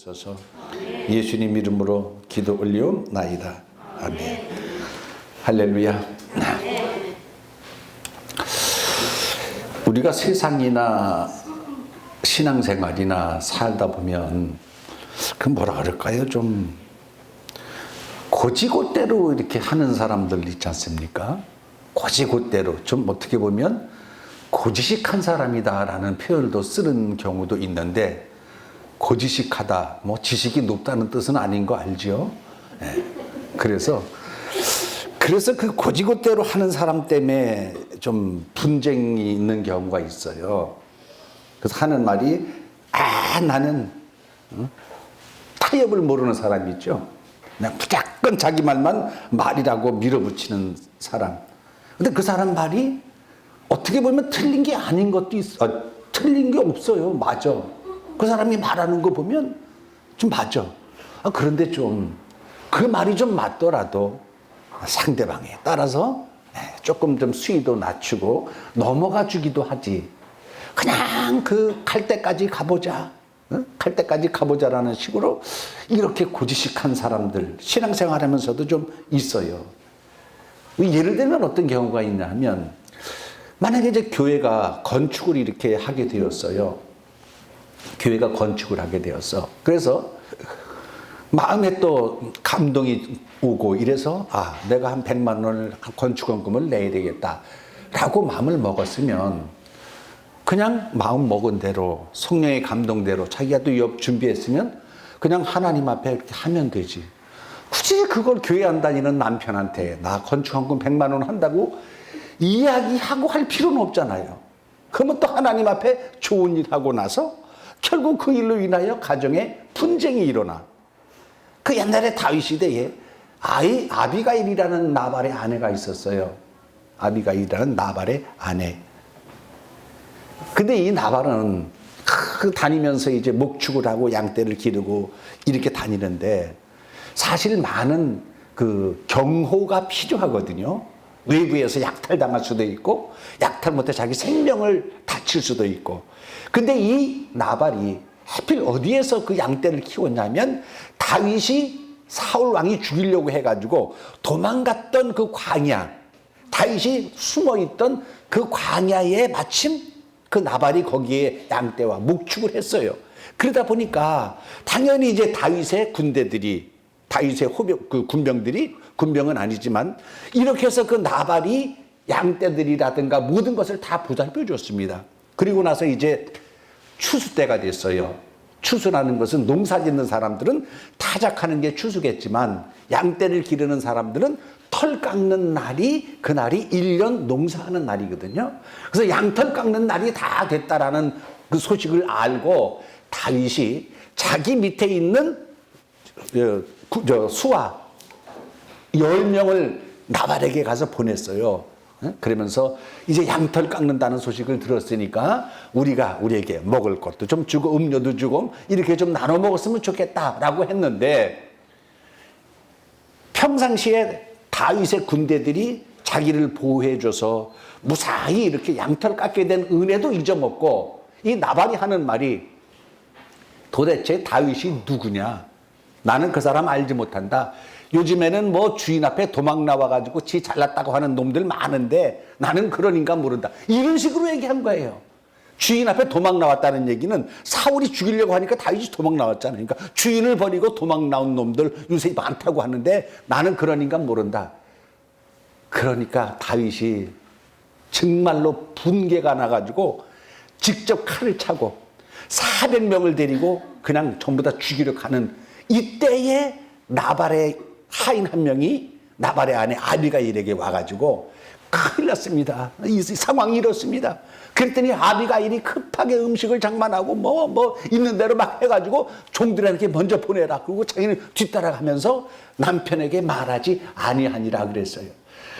주옵소서 예수님 이름으로 기도 올리옵나이다. 아멘. 할렐루야. 우리가 세상이나 신앙생활이나 살다 보면 그 뭐라 그럴까요? 좀 고지고대로 이렇게 하는 사람들 있지 않습니까? 고지고대로 좀 어떻게 보면 고지식한 사람이다라는 표현도 쓰는 경우도 있는데 고지식하다, 뭐 지식이 높다는 뜻은 아닌 거 알죠? 예. 그래서 그래서 그 고지고대로 하는 사람 때문에 좀 분쟁이 있는 경우가 있어요. 그래서 하는 말이 아 나는 어? 타협을 모르는 사람 있죠. 무조건 자기 말만 말이라고 밀어붙이는 사람. 근데 그 사람 말이 어떻게 보면 틀린 게 아닌 것도 있어. 어, 틀린 게 없어요. 맞아. 그 사람이 말하는 거 보면 좀 맞아. 아, 그런데 좀 그 말이 좀 맞더라도 상대방에 따라서 네, 조금 좀 수위도 낮추고 넘어가 주기도 하지. 그냥 그 갈 때까지 가보자. 어? 갈 때까지 가보자라는 식으로 이렇게 고지식한 사람들 신앙생활 하면서도 좀 있어요. 예를 들면 어떤 경우가 있냐 하면 만약에 이제 교회가 건축을 이렇게 하게 되었어요. 교회가 건축을 하게 되었어. 그래서 마음에 또 감동이 오고 이래서 아 내가 한 100만 원을 건축원금을 내야 되겠다 라고 마음을 먹었으면 그냥 마음 먹은 대로 성령의 감동대로 자기가 또 옆 준비했으면 그냥 하나님 앞에 이렇게 하면 되지. 굳이 그걸 교회 안 다니는 남편한테 나 건축원금 100만 원 한다고 이야기하고 할 필요는 없잖아요. 그러면 또 하나님 앞에 좋은 일 하고 나서 결국 그 일로 인하여 가정에 분쟁이 일어나. 그 옛날에 다윗 시대에 아이 아비가일이라는 나발의 아내가 있었어요. 아비가일이라는 나발의 아내. 근데 이 나발은 그 다니면서 이제 목축을 하고 양떼를 기르고 이렇게 다니는데 사실 많은 그 경호가 필요하거든요. 외부에서 약탈당할 수도 있고 약탈 못해 자기 생명을 다칠 수도 있고. 근데 이 나발이 하필 어디에서 그 양떼를 키웠냐면 다윗이 사울 왕이 죽이려고 해가지고 도망갔던 그 광야, 다윗이 숨어 있던 그 광야에 마침 그 나발이 거기에 양떼와 목축을 했어요. 그러다 보니까 당연히 이제 다윗의 군대들이 다윗의 호병 그 군병들이 군병은 아니지만 이렇게 해서 그 나발이 양떼들이라든가 모든 것을 다 보살펴 줬습니다. 그리고 나서 이제 추수 때가 됐어요. 추수라는 것은 농사 짓는 사람들은 타작하는 게 추수겠지만 양떼를 기르는 사람들은 털 깎는 날이 그날이 1년 농사하는 날이거든요. 그래서 양털 깎는 날이 다 됐다라는 그 소식을 알고 다윗이 자기 밑에 있는 저, 저 수하 10명을 나발에게 가서 보냈어요. 그러면서 이제 양털 깎는다는 소식을 들었으니까 우리가 우리에게 먹을 것도 좀 주고 음료도 주고 이렇게 좀 나눠 먹었으면 좋겠다라고 했는데 평상시에 다윗의 군대들이 자기를 보호해줘서 무사히 이렇게 양털 깎게 된 은혜도 잊어먹고 이 나발이 하는 말이 도대체 다윗이 누구냐? 나는 그 사람 알지 못한다. 요즘에는 뭐 주인 앞에 도망 나와가지고 지 잘났다고 하는 놈들 많은데 나는 그런 인간 모른다. 이런 식으로 얘기한 거예요. 주인 앞에 도망 나왔다는 얘기는 사울이 죽이려고 하니까 다윗이 도망 나왔잖아요. 그러니까 주인을 버리고 도망 나온 놈들 요새 많다고 하는데 나는 그런 인간 모른다. 그러니까 다윗이 정말로 분개가 나가지고 직접 칼을 차고 400명을 데리고 그냥 전부 다 죽이려 가는 이때에 나발의 하인 한 명이 나발의 아내 아비가일에게 와가지고 큰일 났습니다. 이 상황이 이렇습니다. 그랬더니 아비가일이 급하게 음식을 장만하고 뭐, 뭐, 있는 대로 막 해가지고 종들에게 먼저 보내라. 그리고 자기는 뒤따라가면서 남편에게 말하지 아니하니라 그랬어요.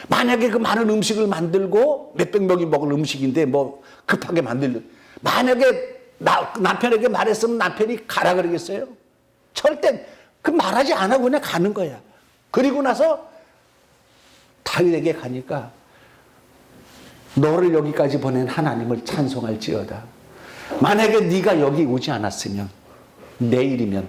만약에 그 많은 음식을 만들고 몇백 명이 먹을 음식인데 뭐 급하게 만들, 만약에 나, 남편에게 말했으면 남편이 가라 그러겠어요? 절대 그 말하지 않아 그냥 가는 거야. 그리고 나서 다윗에게 가니까 너를 여기까지 보낸 하나님을 찬송할지어다. 만약에 네가 여기 오지 않았으면 내일이면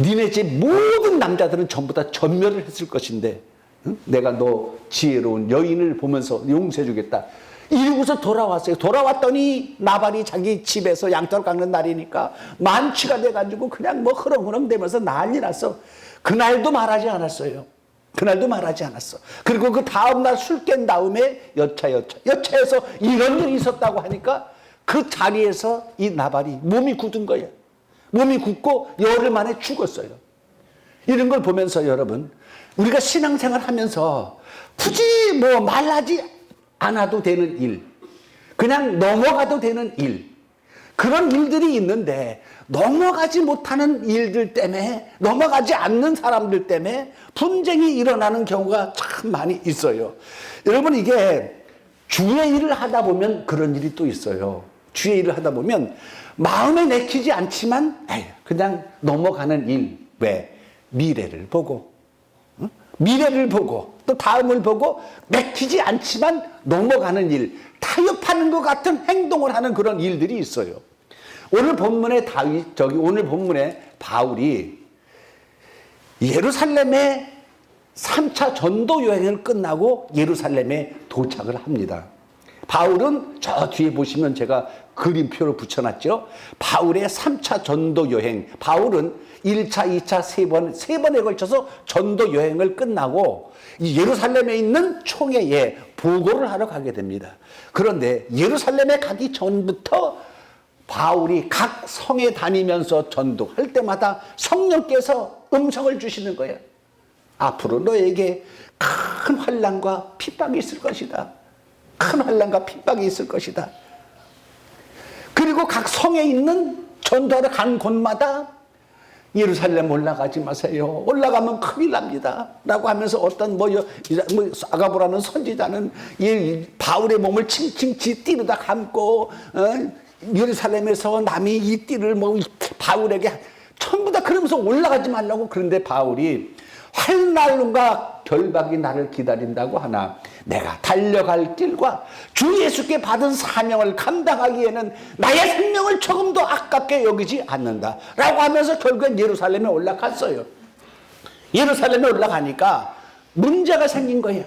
니네 집 모든 남자들은 전부 다 전멸을 했을 것인데 응? 내가 너 지혜로운 여인을 보면서 용서해 주겠다. 이러고서 돌아왔어요. 돌아왔더니 나발이 자기 집에서 양털 깎는 날이니까 만취가 돼가지고 그냥 뭐 흐렁흐렁 대면서 난리 났어. 그날도 말하지 않았어요. 그날도 말하지 않았어. 그리고 그 다음날 술 깬 다음에 여차 여차 여차에서 이런 일이 있었다고 하니까 그 자리에서 이 나발이 몸이 굳은 거야. 몸이 굳고 열흘 만에 죽었어요. 이런 걸 보면서 여러분 우리가 신앙생활 하면서 굳이 뭐 말하지 않아도 되는 일, 그냥 넘어가도 되는 일, 그런 일들이 있는데 넘어가지 못하는 일들 때문에 넘어가지 않는 사람들 때문에 분쟁이 일어나는 경우가 참 많이 있어요. 여러분 이게 주의 일을 하다 보면 그런 일이 또 있어요. 주의 일을 하다 보면 마음에 내키지 않지만 그냥 넘어가는 일. 왜? 미래를 보고 응? 미래를 보고 또 다음을 보고 맥히지 않지만 넘어가는 일, 타협하는 것 같은 행동을 하는 그런 일들이 있어요. 오늘 본문에 다윗 저기 오늘 본문에 바울이 예루살렘에 3차 전도 여행을 끝나고 예루살렘에 도착을 합니다. 바울은 저 뒤에 보시면 제가 그림표를 붙여놨죠. 바울의 3차 전도 여행. 바울은 1차, 2차, 세 번, 세 번에 걸쳐서 전도 여행을 끝나고 이 예루살렘에 있는 총회에 보고를 하러 가게 됩니다. 그런데 예루살렘에 가기 전부터 바울이 각 성에 다니면서 전도할 때마다 성령께서 음성을 주시는 거예요. 앞으로 너에게 큰 환란과 핍박이 있을 것이다. 큰 환란과 핍박이 있을 것이다. 그리고 각 성에 있는 전도하러 간 곳마다 예루살렘 올라가지 마세요. 올라가면 큰일 납니다. 라고 하면서 어떤 뭐, 여- 뭐 아가보라는 선지자는 이 바울의 몸을 칭칭 지 띠르다 감고 어? 예루살렘에서 남이 이 띠를 뭐 바울에게 전부 다 그러면서 올라가지 말라고 그런데 바울이 활날과 결박이 나를 기다린다고 하나 내가 달려갈 길과 주 예수께 받은 사명을 감당하기에는 나의 생명을 조금도 아깝게 여기지 않는다 라고 하면서 결국엔 예루살렘에 올라갔어요 예루살렘에 올라가니까 문제가 생긴 거예요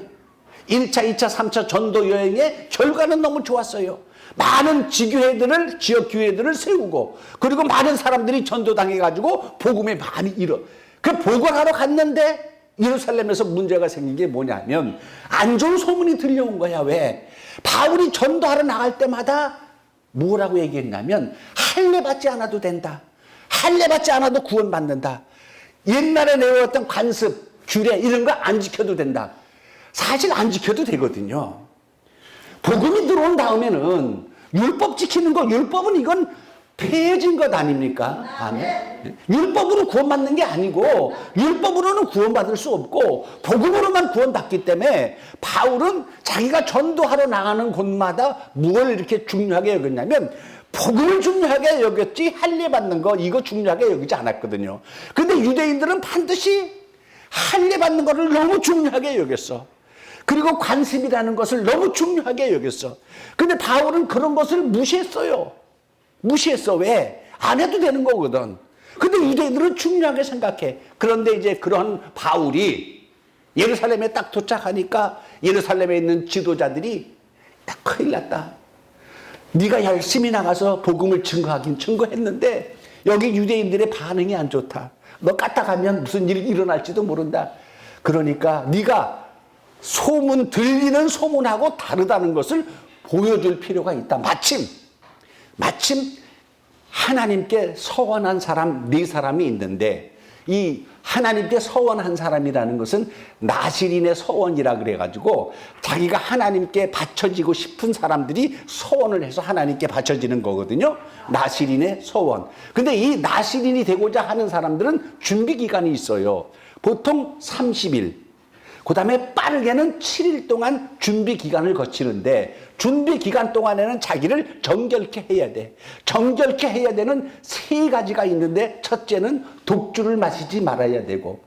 1차, 2차, 3차 전도 여행의 결과는 너무 좋았어요. 많은 지교회들을, 지역 교회들을 세우고, 그리고 많은 사람들이 전도당해 가지고 복음에 많이 일어. 그 복을 하러 갔는데 예루살렘에서 문제가 생긴 게 뭐냐면 안 좋은 소문이 들려온 거야. 왜? 바울이 전도하러 나갈 때마다 뭐라고 얘기했냐면 할례 받지 않아도 된다. 할례 받지 않아도 구원 받는다. 옛날에 내어왔던 관습, 규례 이런 거 안 지켜도 된다. 사실 안 지켜도 되거든요. 복음이 들어온 다음에는 율법 지키는 거, 율법은 이건 폐해진 것 아닙니까? 아멘. 율법으로 구원받는 게 아니고, 율법으로는 구원받을 수 없고, 복음으로만 구원받기 때문에, 바울은 자기가 전도하러 나가는 곳마다 무엇을 이렇게 중요하게 여겼냐면, 복음을 중요하게 여겼지, 할례 받는 거, 이거 중요하게 여기지 않았거든요. 근데 유대인들은 반드시 할례 받는 거를 너무 중요하게 여겼어. 그리고 관습이라는 것을 너무 중요하게 여겼어. 근데 바울은 그런 것을 무시했어요. 무시했어. 왜? 안 해도 되는 거거든. 근데 유대인들은 중요하게 생각해. 그런데 이제 그런 바울이 예루살렘에 딱 도착하니까 예루살렘에 있는 지도자들이 딱 큰일 났다. 네가 열심히 나가서 복음을 증거하긴 증거했는데 여기 유대인들의 반응이 안 좋다. 너 까딱하면 무슨 일이 일어날지도 모른다. 그러니까 네가 소문 들리는 소문하고 다르다는 것을 보여줄 필요가 있다. 마침 마침 하나님께 서원한 사람 네 사람이 있는데 이 하나님께 서원한 사람이라는 것은 나시린의 서원이라 그래가지고 자기가 하나님께 바쳐지고 싶은 사람들이 서원을 해서 하나님께 바쳐지는 거거든요. 나시린의 서원. 근데 이 나시린이 되고자 하는 사람들은 준비 기간이 있어요. 보통 30일. 그 다음에 빠르게는 7일 동안 준비 기간을 거치는데 준비 기간 동안에는 자기를 정결케 해야 돼. 정결케 해야 되는 세 가지가 있는데 첫째는 독주를 마시지 말아야 되고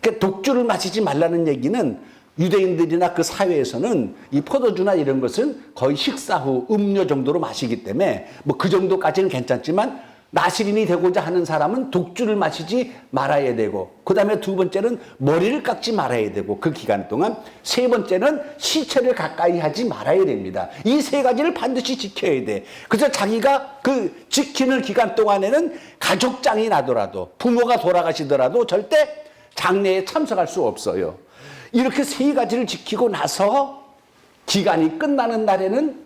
그러니까 독주를 마시지 말라는 얘기는 유대인들이나 그 사회에서는 이 포도주나 이런 것은 거의 식사 후 음료 정도로 마시기 때문에 뭐 그 정도까지는 괜찮지만 나시린이 되고자 하는 사람은 독주를 마시지 말아야 되고 그 다음에 두 번째는 머리를 깎지 말아야 되고 그 기간 동안 세 번째는 시체를 가까이 하지 말아야 됩니다. 이 세 가지를 반드시 지켜야 돼. 그래서 자기가 그 지키는 기간 동안에는 가족장이 나더라도 부모가 돌아가시더라도 절대 장례에 참석할 수 없어요. 이렇게 세 가지를 지키고 나서 기간이 끝나는 날에는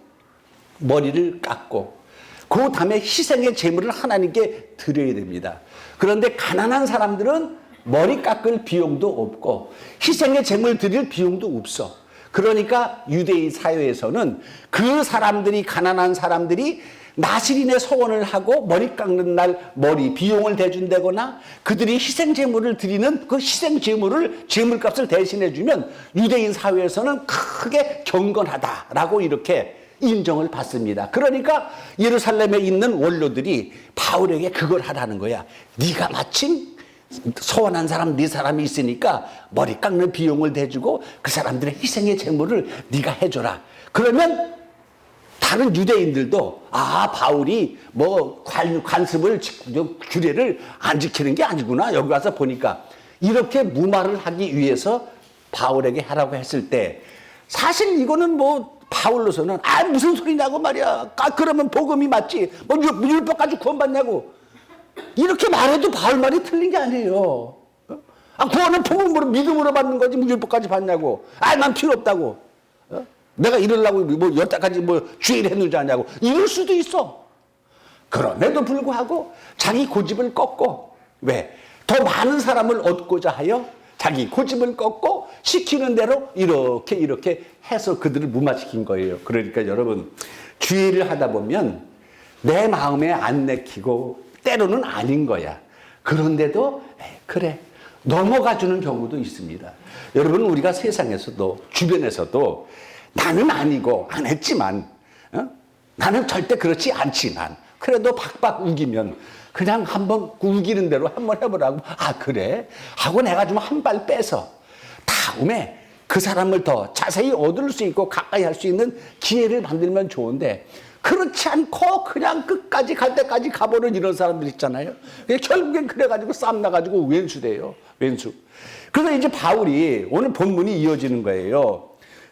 머리를 깎고 그 다음에 희생의 제물을 하나님께 드려야 됩니다. 그런데 가난한 사람들은 머리 깎을 비용도 없고 희생의 제물 드릴 비용도 없어. 그러니까 유대인 사회에서는 그 사람들이 가난한 사람들이 나시린의 소원을 하고 머리 깎는 날 머리 비용을 대준다거나 그들이 희생 제물을 드리는 그 희생 제물을 제물값을 대신해 주면 유대인 사회에서는 크게 경건하다라고 이렇게 인정을 받습니다. 그러니까 예루살렘에 있는 원로들이 바울에게 그걸 하라는 거야. 네가 마침 소원한 사람 네 사람이 있으니까 머리 깎는 비용을 대주고 그 사람들의 희생의 제물을 네가 해줘라. 그러면 다른 유대인들도 아 바울이 뭐 관, 관습을 지- 규례를 안 지키는 게 아니구나 여기 와서 보니까 이렇게 무마를 하기 위해서 바울에게 하라고 했을 때 사실 이거는 뭐 바울로서는 아 무슨 소리냐고 말이야. 아, 그러면 복음이 맞지. 뭐 율- 율법까지 구원받냐고. 이렇게 말해도 바울 말이 틀린 게 아니에요. 어? 아 구원은 복음으로 믿음으로 받는 거지. 뭐 율법까지 받냐고. 아난 필요 없다고. 어? 내가 이러려고 뭐 여태까지 뭐 주일 했는지 아냐고. 이럴 수도 있어. 그럼에도 불구하고 자기 고집을 꺾고 왜? 더 많은 사람을 얻고자 하여 자기 고집을 꺾고 시키는 대로 이렇게 이렇게 해서 그들을 무마시킨 거예요. 그러니까 여러분 주의를 하다 보면 내 마음에 안 내키고 때로는 아닌 거야. 그런데도 그래 넘어가 주는 경우도 있습니다. 여러분 우리가 세상에서도 주변에서도 나는 아니고 안 했지만 어? 나는 절대 그렇지 않지만 그래도 박박 우기면 그냥 한번 우기는 대로 한번 해보라고 아 그래 하고 내가 좀 한 발 빼서 다음에 그 사람을 더 자세히 얻을 수 있고 가까이 할 수 있는 기회를 만들면 좋은데 그렇지 않고 그냥 끝까지 갈 때까지 가보는 이런 사람들 있잖아요. 결국엔 그래가지고 싸움 나가지고 왼수 돼요. 왼수. 그래서 이제 바울이 오늘 본문이 이어지는 거예요.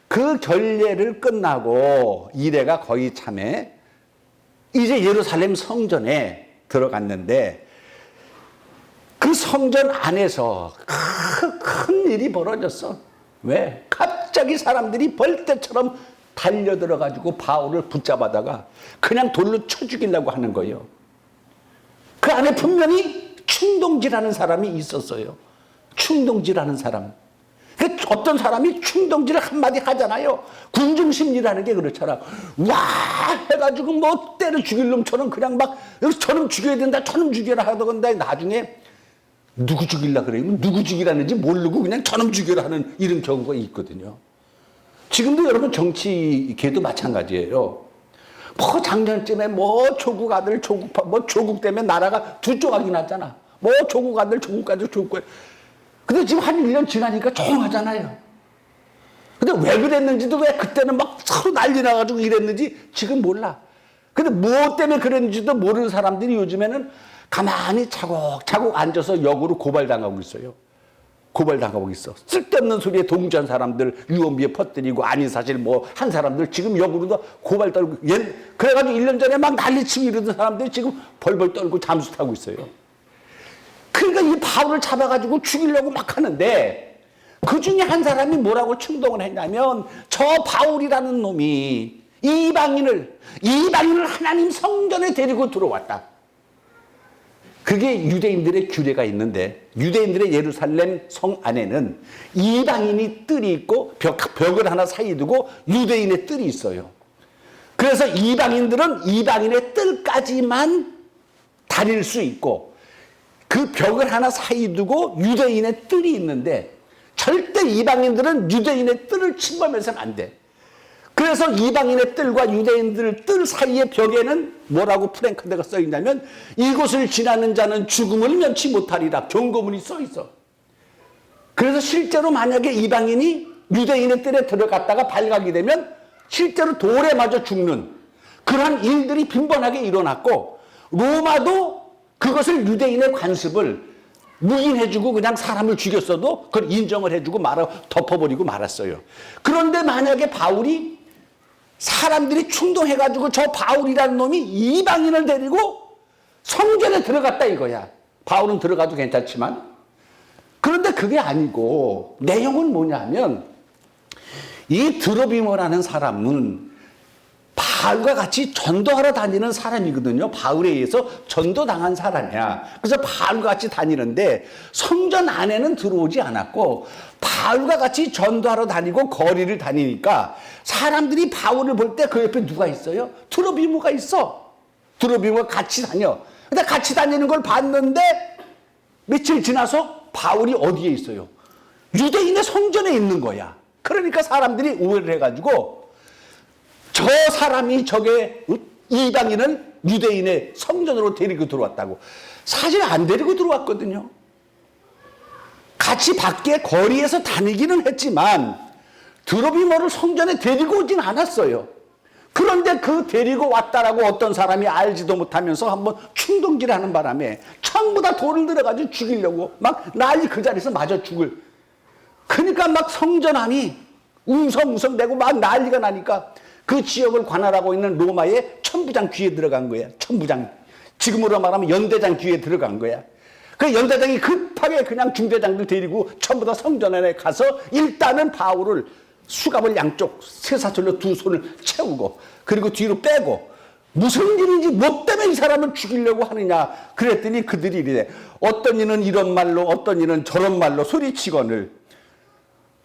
그 결례를 끝나고 이래가 거의 참에 이제 예루살렘 성전에 들어갔는데 그 성전 안에서 큰, 큰 일이 벌어졌어. 왜? 갑자기 사람들이 벌떼처럼 달려들어 가지고 바울을 붙잡아다가 그냥 돌로 쳐 죽이려고 하는 거예요. 그 안에 분명히 충동질하는 사람이 있었어요. 충동질하는 사람. 그 어떤 사람이 충동질을 한마디 하잖아요. 군중심리라는 게 그렇잖아. 와! 해가지고 뭐 때려 죽일 놈처럼 그냥 막 여기서 저놈 죽여야 된다, 저놈 죽여라 하더건데 나중에 누구 죽일라 그래요? 누구 죽이라는지 모르고 그냥 저놈 죽여라 하는 이런 경우가 있거든요. 지금도 여러분 정치계도 마찬가지예요. 뭐 작년쯤에 뭐 조국 아들 조국 파- 뭐 조국 때문에 나라가 두 조각이 났잖아. 뭐 조국 아들 조국 아들 조국 아들. 근데 지금 한 1년 지나니까 조용하잖아요. 근데 왜 그랬는지도 왜 그때는 막 서로 난리 나가지고 이랬는지 지금 몰라. 근데 무엇 때문에 그랬는지도 모르는 사람들이 요즘에는 가만히 차곡차곡 앉아서 역으로 고발당하고 있어요. 고발당하고 있어. 쓸데없는 소리에 동조한 사람들 유언비에 퍼뜨리고 아닌 사실 뭐 한 사람들 지금 역으로도 고발 떨고 얘 그래가지고 1년 전에 막 난리치고 이러던 사람들이 지금 벌벌 떨고 잠수 타고 있어요. 그러니까 이 바울을 잡아가지고 죽이려고 막 하는데 그 중에 한 사람이 뭐라고 충동을 했냐면 저 바울이라는 놈이 이방인을 이방인을 하나님 성전에 데리고 들어왔다. 그게 유대인들의 규례가 있는데 유대인들의 예루살렘 성 안에는 이방인이 뜰이 있고 벽, 벽을 하나 사이 두고 유대인의 뜰이 있어요. 그래서 이방인들은 이방인의 뜰까지만 다닐 수 있고 그 벽을 하나 사이 두고 유대인의 뜰이 있는데 절대 이방인들은 유대인의 뜰을 침범해서는 안 돼. 그래서 이방인의 뜰과 유대인들 뜰 사이의 벽에는 뭐라고 프랭크드가 써 있냐면 이곳을 지나는 자는 죽음을 면치 못하리라 경고문이 써 있어. 그래서 실제로 만약에 이방인이 유대인의 뜰에 들어갔다가 발각이 되면 실제로 돌에 맞아 죽는 그러한 일들이 빈번하게 일어났고 로마도 그것을 유대인의 관습을 묵인해주고 그냥 사람을 죽였어도 그걸 인정을 해주고 말아 덮어버리고 말았어요. 그런데 만약에 바울이 사람들이 충동해가지고 저 바울이라는 놈이 이방인을 데리고 성전에 들어갔다 이거야. 바울은 들어가도 괜찮지만. 그런데 그게 아니고 내용은 뭐냐면 이 드로비모라는 사람은 바울과 같이 전도하러 다니는 사람이거든요. 바울에 의해서 전도당한 사람이야. 그래서 바울과 같이 다니는데 성전 안에는 들어오지 않았고 바울과 같이 전도하러 다니고 거리를 다니니까 사람들이 바울을 볼 때 그 옆에 누가 있어요? 드로비모가 있어. 드로비모가 같이 다녀. 근데 같이 다니는 걸 봤는데 며칠 지나서 바울이 어디에 있어요? 유대인의 성전에 있는 거야. 그러니까 사람들이 오해를 해가지고 저 사람이 저게 이방인을 유대인의 성전으로 데리고 들어왔다고. 사실 안 데리고 들어왔거든요. 같이 밖에 거리에서 다니기는 했지만 드로비모를 성전에 데리고 오진 않았어요. 그런데 그 데리고 왔다라고 어떤 사람이 알지도 못하면서 한번 충동질 하는 바람에 전부 다 돌을 들어가지고 죽이려고 막 난리 그 자리에서 맞아 죽을. 그러니까 막 성전 안이 웅성웅성대고 막 난리가 나니까 그 지역을 관할하고 있는 로마의 천부장 귀에 들어간 거야. 천부장. 지금으로 말하면 연대장 귀에 들어간 거야. 그 연대장이 급하게 그냥 중대장들 데리고 전부 다 성전 안에 가서 일단은 바울을 수갑을 양쪽 쇠사슬로 두 손을 채우고 그리고 뒤로 빼고 무슨 일인지 뭐 때문에 이 사람을 죽이려고 하느냐 그랬더니 그들이 이래 어떤 이는 이런 말로 어떤 이는 저런 말로 소리치거늘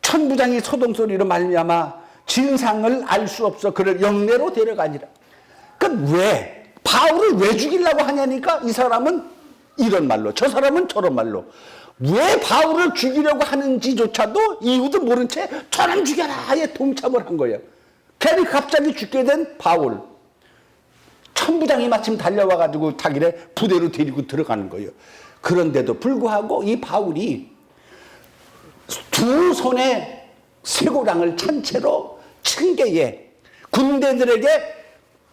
천부장이 소동소리로 말미암아 진상을 알 수 없어 그를 영내로 데려가니라. 그왜 바울을 왜 죽이려고 하냐니까 이 사람은 이런 말로 저 사람은 저런 말로 왜 바울을 죽이려고 하는지조차도 이유도 모른 채 저는 죽여라 에 동참을 한 거예요. 괜히 갑자기 죽게 된 바울. 천부장이 마침 달려와 가지고 자기네 부대로 데리고 들어가는 거예요. 그런데도 불구하고 이 바울이 두 손에 쇠고랑을 찬 채로 층계에 군대들에게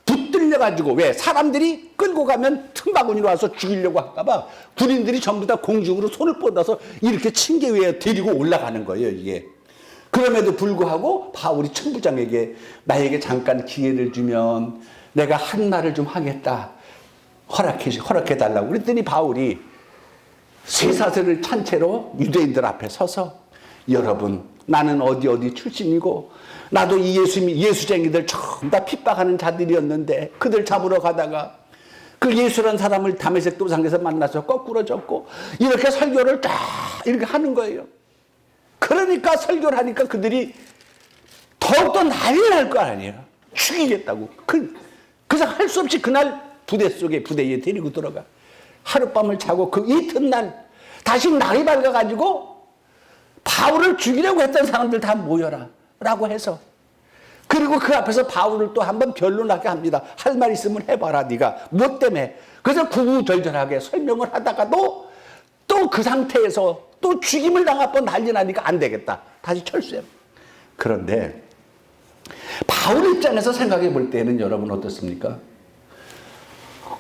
붙들려 가지고 왜? 사람들이 끌고 가면 틈바구니로 와서 죽이려고 할까봐 군인들이 전부 다 공중으로 손을 뻗어서 이렇게 층계 위에 데리고 올라가는 거예요 이게. 그럼에도 불구하고 바울이 천부장에게 나에게 잠깐 기회를 주면 내가 한 말을 좀 하겠다 허락해 허락해 달라고 그랬더니 바울이 쇠사슬을 찬 채로 유대인들 앞에 서서 여러분 나는 어디 어디 출신이고 나도 이 예수님 예수쟁이들 전부 다 핍박하는 자들이었는데 그들 잡으러 가다가 그 예수라는 사람을 담에색 도상에서 만나서 거꾸로 졌고 이렇게 설교를 딱 이렇게 하는 거예요. 그러니까 설교를 하니까 그들이 더욱더 난리 날 거 아니에요. 죽이겠다고. 그, 그래서 할 수 없이 그날 부대 속에 부대에 데리고 들어가. 하룻밤을 자고 그 이튿날 다시 날이 밝아가지고 바울을 죽이려고 했던 사람들 다 모여라. 라고 해서. 그리고 그 앞에서 바울을 또 한 번 변론하게 합니다. 할 말 있으면 해봐라, 네가. 뭐 때문에? 그래서 구구절절하게 설명을 하다가도 또 그 상태에서 또 죽임을 당하고 난리 나니까 안 되겠다. 다시 철수해. 그런데 바울 입장에서 생각해 볼 때는 여러분 어떻습니까?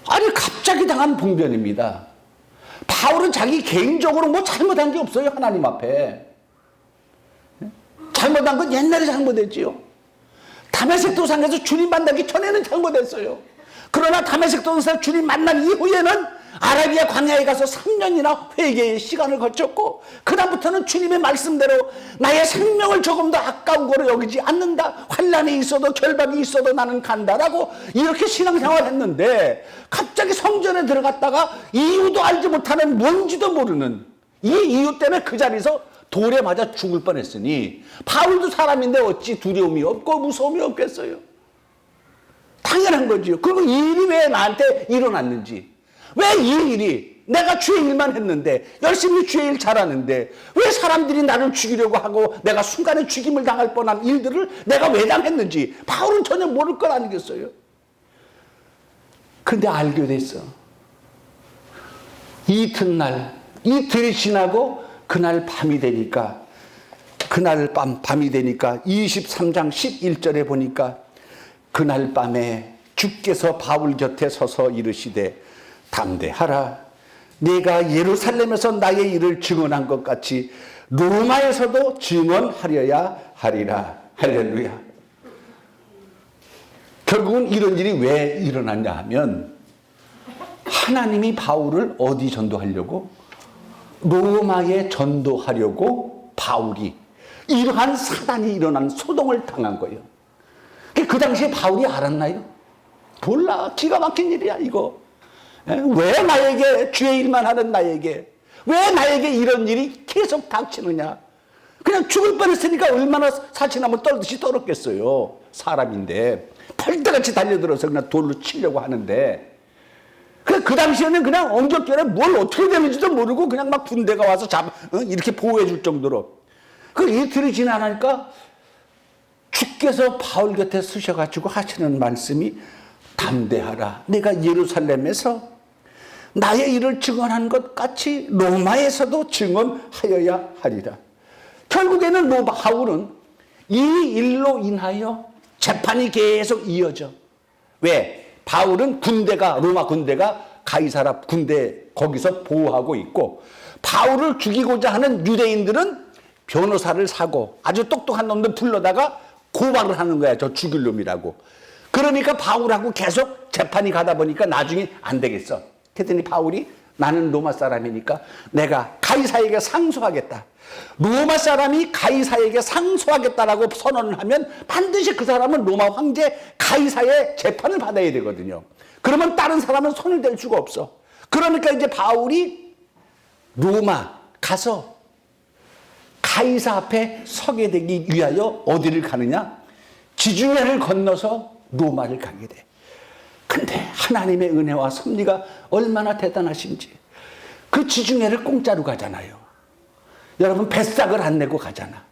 아니 갑자기 당한 봉변입니다. 바울은 자기 개인적으로 뭐 잘못한 게 없어요 하나님 앞에. 잘못한 건 옛날에 잘못했지요. 담에색 도상에서 주님 만나기 전에는 잘못했어요. 그러나 담에색 도상에서 주님 만난 이후에는 아라비아 광야에 가서 3년이나 회개의 시간을 거쳤고 그다음부터는 주님의 말씀대로 나의 생명을 조금 더 아까운 거로 여기지 않는다. 환란이 있어도 결박이 있어도 나는 간다라고 이렇게 신앙생활을 했는데 갑자기 성전에 들어갔다가 이유도 알지 못하는 뭔지도 모르는 이 이유 때문에 그 자리에서 돌에 맞아 죽을 뻔했으니 바울도 사람인데 어찌 두려움이 없고 무서움이 없겠어요. 당연한 거지요. 그리고 이 일이 왜 나한테 일어났는지 왜 이 일이 내가 주의 일만 했는데 열심히 주의 일 잘하는데 왜 사람들이 나를 죽이려고 하고 내가 순간에 죽임을 당할 뻔한 일들을 내가 왜 당했는지 바울은 전혀 모를 것 아니겠어요. 근데 알게 됐어. 이튿날 이틀이 지나고 그날 밤이 되니까 그날 밤 밤이 되니까 23장 11절에 보니까 그날 밤에 주께서 바울 곁에 서서 이르시되 담대하라 내가 예루살렘에서 나의 일을 증언한 것 같이 로마에서도 증언하려야 하리라. 할렐루야. 결국은 이런 일이 왜 일어났냐 하면 하나님이 바울을 어디 전도하려고? 로마에 전도하려고 바울이 이러한 사단이 일어난 소동을 당한 거예요. 그 당시에 바울이 알았나요? 몰라. 기가 막힌 일이야, 이거. 에? 왜 나에게 주의 일만 하는 나에게 왜 나에게 이런 일이 계속 닥치느냐? 그냥 죽을 뻔했으니까 얼마나 사치나무 떨듯이 떨었겠어요. 사람인데 펄떡같이 달려들어서 그냥 돌로 치려고 하는데 그, 그 당시에는 그냥 엉겹결에 뭘 어떻게 되는지도 모르고 그냥 막 군대가 와서 잡, 어? 이렇게 보호해 줄 정도로. 그 이틀이 지나니까 주께서 바울 곁에 쓰셔가지고 하시는 말씀이 담대하라. 내가 예루살렘에서 나의 일을 증언한 것 같이 로마에서도 증언하여야 하리라. 결국에는 로마 하울은 이 일로 인하여 재판이 계속 이어져. 왜? 바울은 군대가 로마 군대가 가이사라 군대 거기서 보호하고 있고 바울을 죽이고자 하는 유대인들은 변호사를 사고 아주 똑똑한 놈들 불러다가 고발을 하는 거야. 저 죽일 놈이라고. 그러니까 바울하고 계속 재판이 가다 보니까 나중에 안 되겠어. 그랬더니 바울이 나는 로마 사람이니까 내가 가이사에게 상소하겠다. 로마 사람이 가이사에게 상소하겠다라고 선언을 하면 반드시 그 사람은 로마 황제 가이사의 재판을 받아야 되거든요. 그러면 다른 사람은 손을 댈 수가 없어. 그러니까 이제 바울이 로마 가서 가이사 앞에 서게 되기 위하여 어디를 가느냐? 지중해를 건너서 로마를 가게 돼. 근데 하나님의 은혜와 섭리가 얼마나 대단하신지 그 지중해를 공짜로 가잖아요. 여러분 뱃삭을 안 내고 가잖아.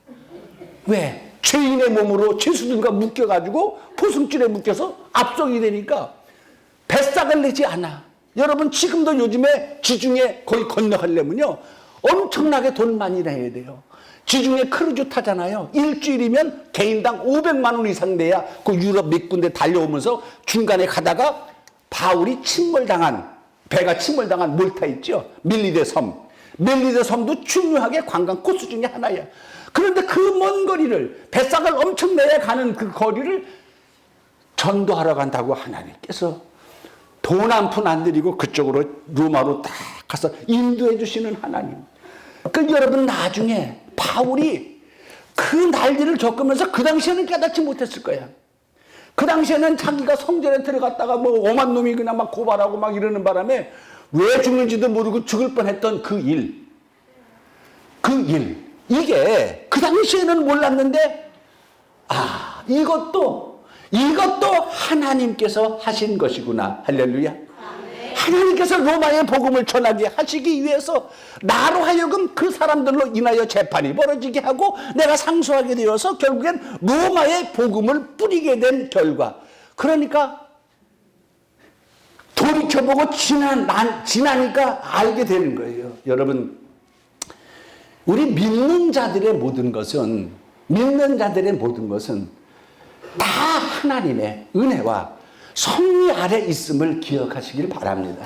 왜? 죄인의 몸으로 죄수들과 묶여가지고 포승줄에 묶여서 압송이 되니까 뱃삭을 내지 않아. 여러분 지금도 요즘에 지중해 거의 건너가려면요 엄청나게 돈 많이 내야 돼요. 지중해 크루즈 타잖아요. 일주일이면 개인당 500만 원 이상 내야 그 유럽 몇 군데 달려오면서 중간에 가다가 바울이 침몰당한 배가 침몰당한 몰타 있죠. 밀리데 섬. 밀리데 섬도 중요하게 관광 코스 중에 하나야. 그런데 그 먼 거리를 뱃삭을 엄청 내야 가는 그 거리를 전도하러 간다고 하나님께서 돈 한 푼안 들이고 그쪽으로 로마로 딱 가서 인도해 주시는 하나님. 그 여러분 나중에 바울이 그 난리를 겪으면서 그 당시에는 깨닫지 못했을 거야. 그 당시에는 자기가 성전에 들어갔다가 뭐 오만 놈이 그냥 막 고발하고 막 이러는 바람에 왜 죽는지도 모르고 죽을 뻔했던 그 일. 그 일. 이게 그 당시에는 몰랐는데 아, 이것도 이것도 하나님께서 하신 것이구나. 할렐루야. 하나님께서 로마의 복음을 전하게 하시기 위해서 나로 하여금 그 사람들로 인하여 재판이 벌어지게 하고 내가 상소하게 되어서 결국엔 로마의 복음을 뿌리게 된 결과. 그러니까 돌이켜보고 지나, 난, 지나니까 알게 되는 거예요. 여러분, 우리 믿는 자들의 모든 것은, 믿는 자들의 모든 것은 다 하나님의 은혜와 섭리 아래 있음을 기억하시길 바랍니다.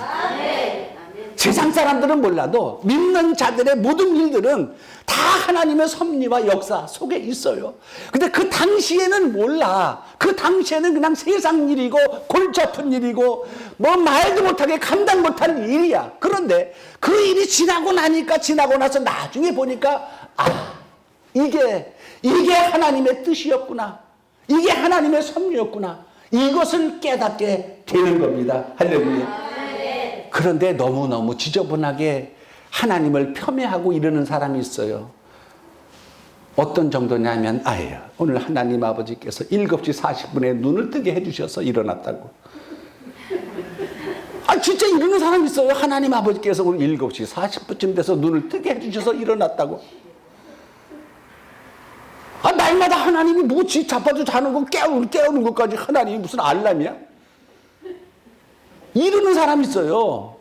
세상 사람들은 몰라도 믿는 자들의 모든 일들은 다 하나님의 섭리와 역사 속에 있어요. 근데 그 당시에는 몰라. 그 당시에는 그냥 세상 일이고 골치 아픈 일이고 뭐 말도 못하게 감당 못할 일이야. 그런데 그 일이 지나고 나니까 지나고 나서 나중에 보니까 아, 이게 이게 하나님의 뜻이었구나. 이게 하나님의 섭리였구나. 이것을 깨닫게 되는 겁니다. 할렐루야. 그런데 너무너무 지저분하게 하나님을 폄훼하고 이러는 사람이 있어요. 어떤 정도냐면, 아예 오늘 하나님 아버지께서 7시 40분에 눈을 뜨게 해주셔서 일어났다고. 아, 진짜 이러는 사람 있어요. 하나님 아버지께서 오늘 7시 40분쯤 돼서 눈을 뜨게 해주셔서 일어났다고. 아, 날마다 하나님이 뭐지 자빠져 자는 거 깨우는, 깨우는 것까지 하나님이 무슨 알람이야? 이러는 사람 있어요.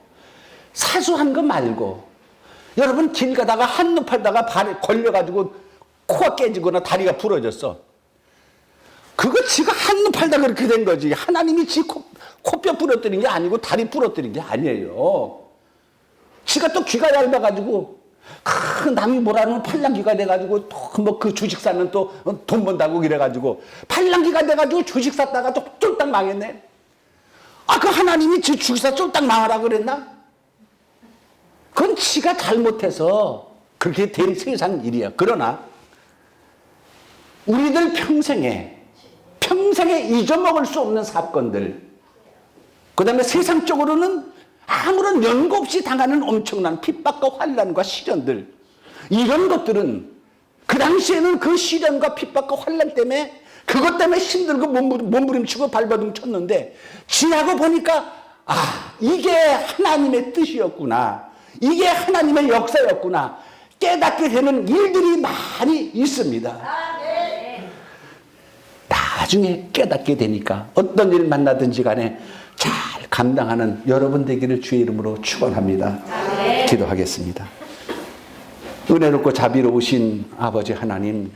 사소한 거 말고. 여러분 길 가다가 한눈 팔다가 발에 걸려가지고 코가 깨지거나 다리가 부러졌어. 그거 지가 한눈 팔다 그렇게 된 거지. 하나님이 지 코, 코뼈 부러뜨린 게 아니고 다리 부러뜨린 게 아니에요. 지가 또 귀가 얇아가지고 그 남이 뭐라는 팔랑귀가 돼가지고 또 뭐 그 주식 사면 또 돈 번다고 이래가지고 팔랑귀가 돼가지고 주식 샀다가 또 쫄딱 망했네. 아 그 하나님이 지 주식 사 쫄딱 망하라 그랬나? 그건 지가 잘못해서 그렇게 된 세상 일이야. 그러나 우리들 평생에 평생에 잊어먹을 수 없는 사건들 그 다음에 세상적으로는 아무런 연고 없이 당하는 엄청난 핍박과 환란과 시련들. 이런 것들은 그 당시에는 그 시련과 핍박과 환란 때문에 그것 때문에 힘들고 몸부림- 몸부림치고 발버둥 쳤는데 지나고 보니까 아 이게 하나님의 뜻이었구나. 이게 하나님의 역사였구나. 깨닫게 되는 일들이 많이 있습니다. 나중에 깨닫게 되니까 어떤 일 만나든지 간에 잘 감당하는 여러분 되기를 주의 이름으로 축원합니다. 기도하겠습니다. 은혜롭고 자비로우신 아버지 하나님